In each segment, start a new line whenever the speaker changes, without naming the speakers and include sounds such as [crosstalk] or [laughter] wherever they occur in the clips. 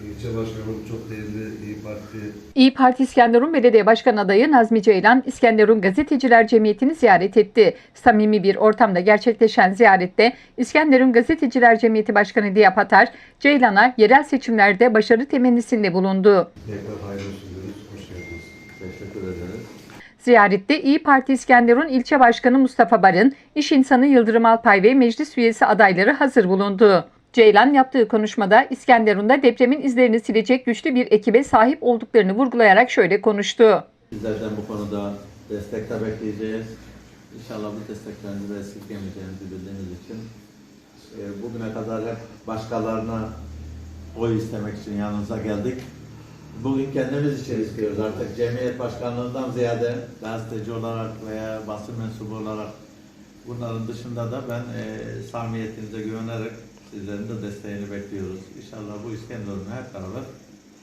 İlçe başkanım çok değerli İyi Parti
İyi Parti İskenderun Belediye Başkan adayı Nazmi Ceylan, İskenderun Gazeteciler Cemiyeti'ni ziyaret etti. Samimi bir ortamda gerçekleşen ziyarette İskenderun Gazeteciler Cemiyeti Başkanı Diyap Atar, Ceylan'a yerel seçimlerde başarı temennisinde bulundu.
tekrar hayırlı olsun diyoruz. Hoş geldiniz.
Teşekkür ederiz.
Ziyarette İyi Parti İskenderun İlçe Başkanı Mustafa Barın, İş İnsanı Yıldırım Alpay ve meclis üyesi adayları hazır bulundu. Ceylan yaptığı konuşmada İskenderun'da depremin izlerini silecek güçlü bir ekibe sahip olduklarını vurgulayarak şöyle konuştu.
Sizlerden bu konuda destek de bekleyeceğiz. İnşallah bu desteklerinizi de esirgemeyeceğinizi bildiğimiz için e, bugüne kadar hep başkalarına oy istemek için yanınıza geldik. Bugün kendimiz için istiyoruz artık cemiyet başkanlığından ziyade gazeteci olarak veya basın mensubu olarak bunların dışında da ben e, samimiyetinize güvenerek sizlerin de desteğini bekliyoruz. İnşallah bu İskenderun'u hep beraber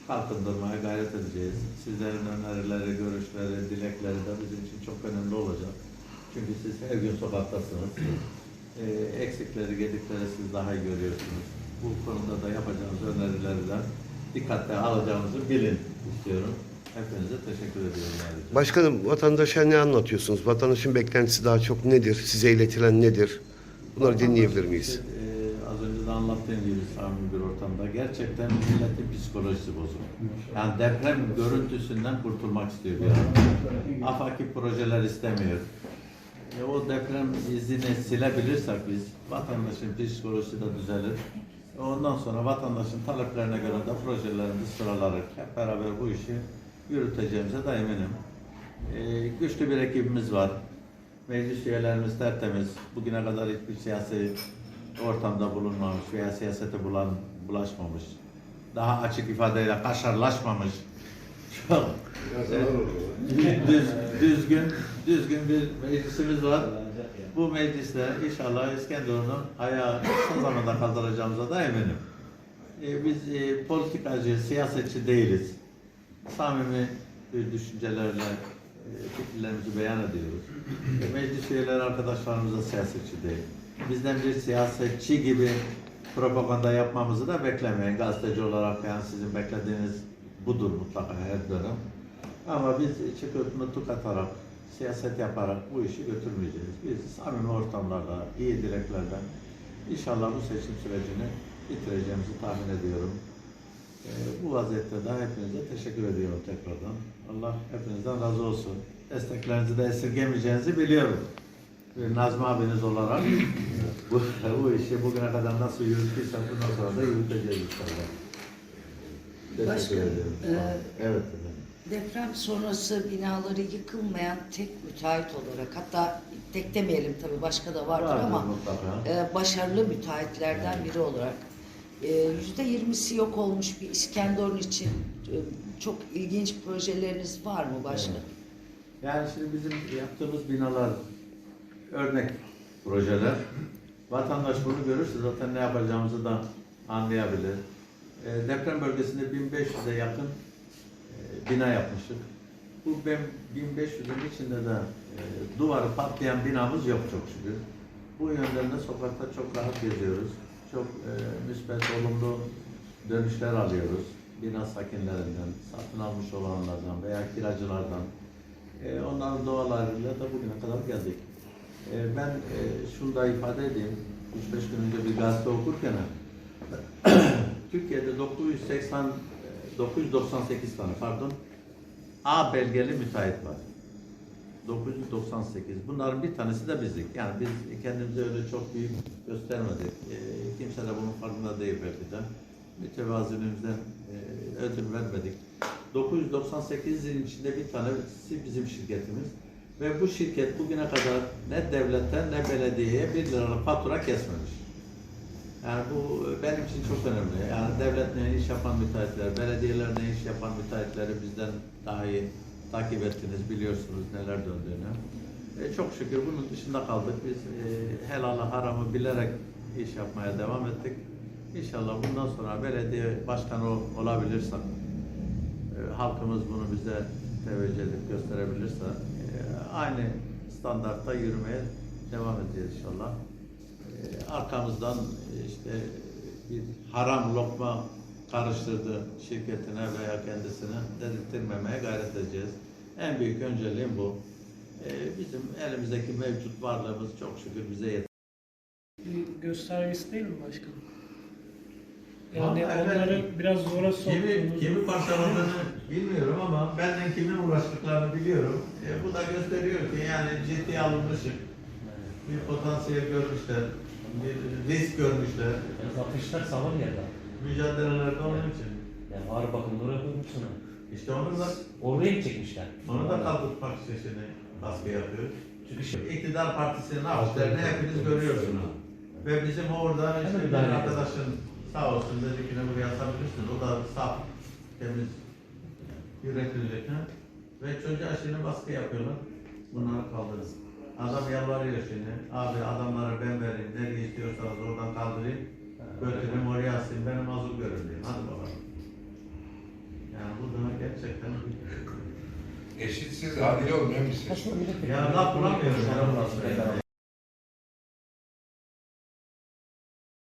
kalkındırmaya gayret edeceğiz. Sizlerin önerileri, görüşleri, dilekleri de bizim için çok önemli olacak. Çünkü siz her gün sokaktasınız. E, eksikleri, gedikleri siz daha iyi görüyorsunuz. Bu konuda da yapacağınız önerilerden dikkatle alacağınızı bilin istiyorum. Hepinize teşekkür ediyorum. ayrıca.
Başkanım vatandaşa ne anlatıyorsunuz? Vatandaşın beklentisi daha çok nedir? Size iletilen nedir? Bunları dinleyebilir miyiz?
İşte, de anlattığım gibi samimi bir ortamda gerçekten milletin psikolojisi bozuk. Yani deprem görüntüsünden kurtulmak istiyor bir adam. Afaki projeler istemiyor. E, o deprem izini silebilirsek biz vatandaşın psikolojisi de düzelir. E, Ondan sonra vatandaşın taleplerine göre de projelerimizi sıralarak hep beraber bu işi yürüteceğimize de eminim. E, güçlü bir ekibimiz var. Meclis üyelerimiz tertemiz. Bugüne kadar hiçbir siyasi ortamda bulunmamış veya siyasete bulan, bulaşmamış. Daha açık ifadeyle kaşarlaşmamış. Çok düz, düzgün, düzgün bir meclisimiz var. Bu mecliste inşallah İskenderun'un ayağı kısa zamanda kaldıracağımıza da eminim. E, biz e, politikacı, siyasetçi değiliz. Samimi bir düşüncelerle e, fikirlerimizi beyan ediyoruz. E, meclis üyeleri arkadaşlarımız da siyasetçi değil. Bizden bir siyasetçi gibi propaganda yapmamızı da beklemeyin. Gazeteci olarak yani sizin beklediğiniz budur mutlaka her dönem. Ama biz çıkıp nutuk atarak, siyaset yaparak bu işi götürmeyeceğiz. Biz samimi ortamlarda, iyi dileklerden inşallah bu seçim sürecini bitireceğimizi tahmin ediyorum. Ee, bu vaziyette de hepinize teşekkür ediyorum tekrardan. Allah hepinizden razı olsun. Desteklerinizi de esirgemeyeceğinizi biliyorum. Nazmi abiniz olarak bu, bu işi bugüne kadar nasıl yürüttüysek bundan sonra da yürüteceğiz inşallah. Teşekkür
Başkanım,
ederim.
e,
evet efendim.
Deprem sonrası binaları yıkılmayan tek müteahhit olarak hatta tek demeyelim tabii başka da vardır
Vardır
ama
mutlaka.
e, başarılı müteahhitlerden biri olarak e, yüzde yirmisi yok olmuş bir İskenderun için e, çok ilginç projeleriniz var mı başkanım?
Yani şimdi bizim yaptığımız binalar örnek projeler. Vatandaş bunu görürse zaten ne yapacağımızı da anlayabilir. E, deprem bölgesinde 1500'e yakın e, bina yapmıştık. Bu ben 1500'ün içinde de e, duvarı patlayan binamız yok çok şükür. Bu yönden de sokakta çok rahat geziyoruz. Çok e, müspet, olumlu dönüşler alıyoruz. Bina sakinlerinden, satın almış olanlardan veya kiracılardan. E, onların dualarıyla da bugüne kadar geldik. E, ben e, şunu da ifade edeyim. 3-5 gün önce bir gazete okurken [clears throat] Türkiye'de 980 e, 998 tane pardon A belgeli müteahhit var. 998. Bunların bir tanesi de bizdik. Yani biz kendimizi öyle çok büyük göstermedik. E, kimse de bunun farkında değil belki de. Mütevaziliğimizden e, ödül vermedik. 998'in içinde bir tanesi bizim şirketimiz. Ve bu şirket bugüne kadar ne devletten ne belediyeye bir liralık fatura kesmemiş. Yani bu benim için çok önemli. Yani devletle iş yapan müteahhitler, belediyelerle iş yapan müteahhitleri bizden daha iyi takip ettiniz, biliyorsunuz neler döndüğünü. E, çok şükür bunun dışında kaldık. Biz e, helalı haramı bilerek iş yapmaya devam ettik. İnşallah bundan sonra belediye başkanı ol- olabilirsem, e, halkımız bunu bize teveccüh edip gösterebilirse e, aynı standartta yürümeye devam edeceğiz inşallah. E, arkamızdan e, işte bir haram lokma karıştırdı şirketine veya kendisine dedirttirmemeye gayret edeceğiz. En büyük önceliğim bu. Bizim elimizdeki mevcut varlığımız çok şükür bize yeter.
bir göstergesi değil mi başkanım? Yani onları biraz zora
Kimi,
soktuğunuz...
kimi parçaladığını bilmiyorum ama benden kimin uğraştıklarını biliyorum. E, bu da gösteriyor ki yani ciddiye alınmışım. Bir potansiyel görmüşler, bir risk görmüşler.
Yani satışlar sağlam yerde.
Mücadelelerde onun için.
Yani ağır bakımları yapıyormuşsun.
İşte onu da,
Oraya çekmişler?
onu da kaldırmak için şimdi baskı yapıyor.
Çünkü şey,
İktidar partisinin yaptıklarını hepiniz görüyorsunuz. Ve bizim orada işte bir arkadaşın sağ olsun dedi ki ne buraya atabilirsiniz. O da saf, temiz, üretilecek. Ha? Ve çocuğa şimdi baskı yapıyorlar. Bunları kaldırın. Adam yalvarıyor şimdi. Abi adamlara ben vereyim. Nereye istiyorsanız oradan kaldırayım. Götürün oraya asayım. Benim mazur görün diyeyim. Hadi bakalım. Yani bu da gerçekten
Eşitsiz adil olmuyor musun?
Aslında millet-
Ya laf
olsun.